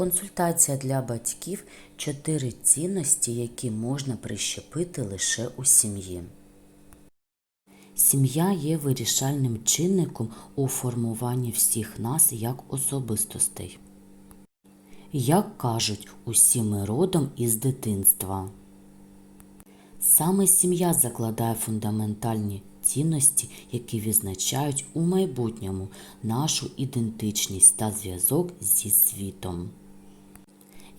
Консультація для батьків чотири цінності, які можна прищепити лише у сім'ї. Сім'я є вирішальним чинником у формуванні всіх нас як особистостей. Як кажуть, усі ми родом із дитинства. Саме сім'я закладає фундаментальні цінності, які відзначають у майбутньому нашу ідентичність та зв'язок зі світом.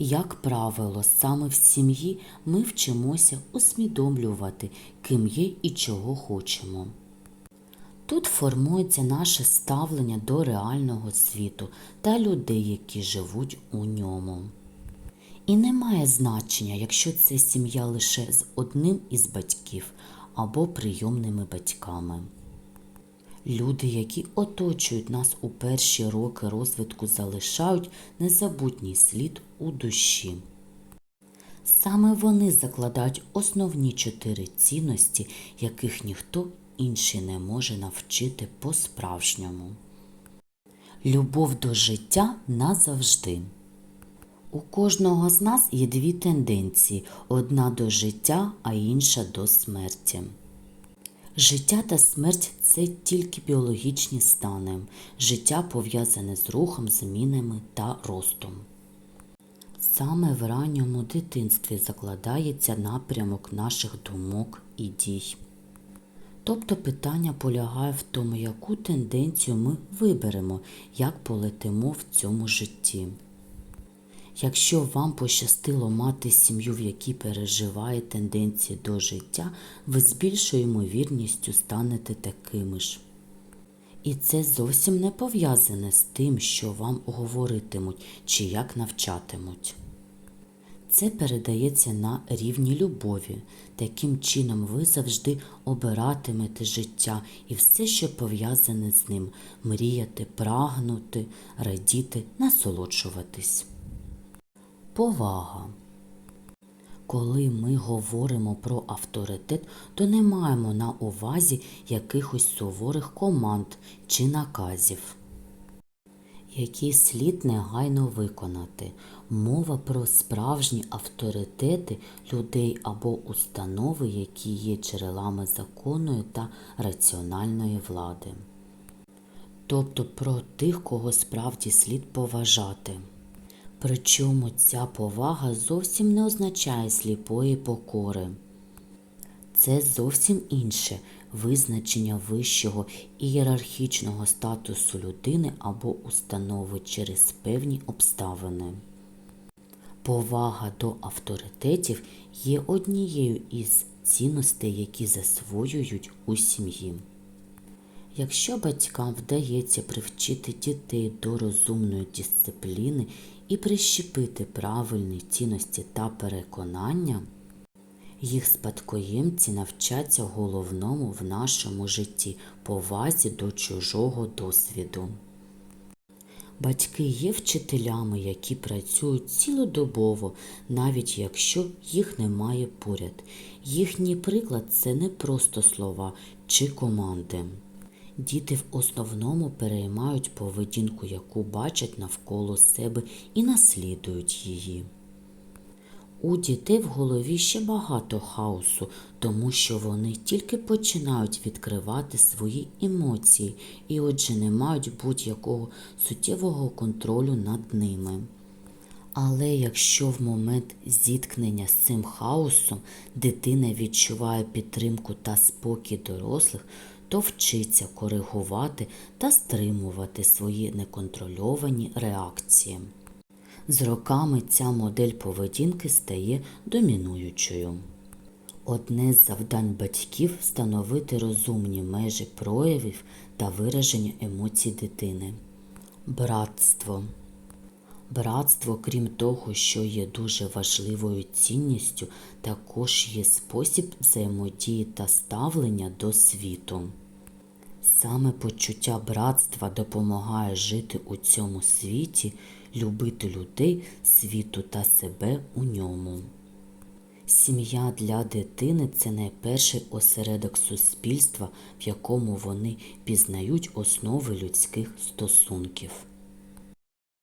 Як правило, саме в сім'ї ми вчимося усвідомлювати, ким є і чого хочемо. Тут формується наше ставлення до реального світу та людей, які живуть у ньому. І не має значення, якщо це сім'я лише з одним із батьків або прийомними батьками. Люди, які оточують нас у перші роки розвитку, залишають незабутній слід у душі. Саме вони закладають основні чотири цінності, яких ніхто інший не може навчити по-справжньому. Любов до життя назавжди. У кожного з нас є дві тенденції: одна до життя, а інша до смерті. Життя та смерть це тільки біологічні стани. Життя пов'язане з рухом, змінами та ростом. Саме в ранньому дитинстві закладається напрямок наших думок і дій. Тобто питання полягає в тому, яку тенденцію ми виберемо, як полетимо в цьому житті. Якщо вам пощастило мати сім'ю, в якій переживає тенденції до життя, ви з більшою ймовірністю станете такими ж. І це зовсім не пов'язане з тим, що вам говоритимуть чи як навчатимуть. Це передається на рівні любові. Таким чином ви завжди обиратимете життя і все, що пов'язане з ним мріяти, прагнути, радіти, насолоджуватись. Повага. Коли ми говоримо про авторитет, то не маємо на увазі якихось суворих команд чи наказів, які слід негайно виконати. Мова про справжні авторитети людей або установи, які є джерелами законної та раціональної влади. Тобто про тих, кого справді слід поважати. Причому ця повага зовсім не означає сліпої покори. Це зовсім інше визначення вищого ієрархічного статусу людини або установи через певні обставини. Повага до авторитетів є однією із цінностей, які засвоюють у сім'ї. Якщо батькам вдається привчити дітей до розумної дисципліни і прищепити правильні цінності та переконання, їх спадкоємці навчаться головному в нашому житті повазі до чужого досвіду. Батьки є вчителями, які працюють цілодобово, навіть якщо їх немає поряд. Їхній приклад це не просто слова чи команди. Діти в основному переймають поведінку, яку бачать навколо себе і наслідують її. У дітей в голові ще багато хаосу, тому що вони тільки починають відкривати свої емоції і отже не мають будь-якого суттєвого контролю над ними. Але якщо в момент зіткнення з цим хаосом дитина відчуває підтримку та спокій дорослих, то вчиться коригувати та стримувати свої неконтрольовані реакції. З роками ця модель поведінки стає домінуючою. Одне з завдань батьків встановити розумні межі проявів та вираження емоцій дитини. Братство. Братство, крім того, що є дуже важливою цінністю, також є спосіб взаємодії та ставлення до світу. Саме почуття братства допомагає жити у цьому світі, любити людей, світу та себе у ньому. Сім'я для дитини це найперший осередок суспільства, в якому вони пізнають основи людських стосунків.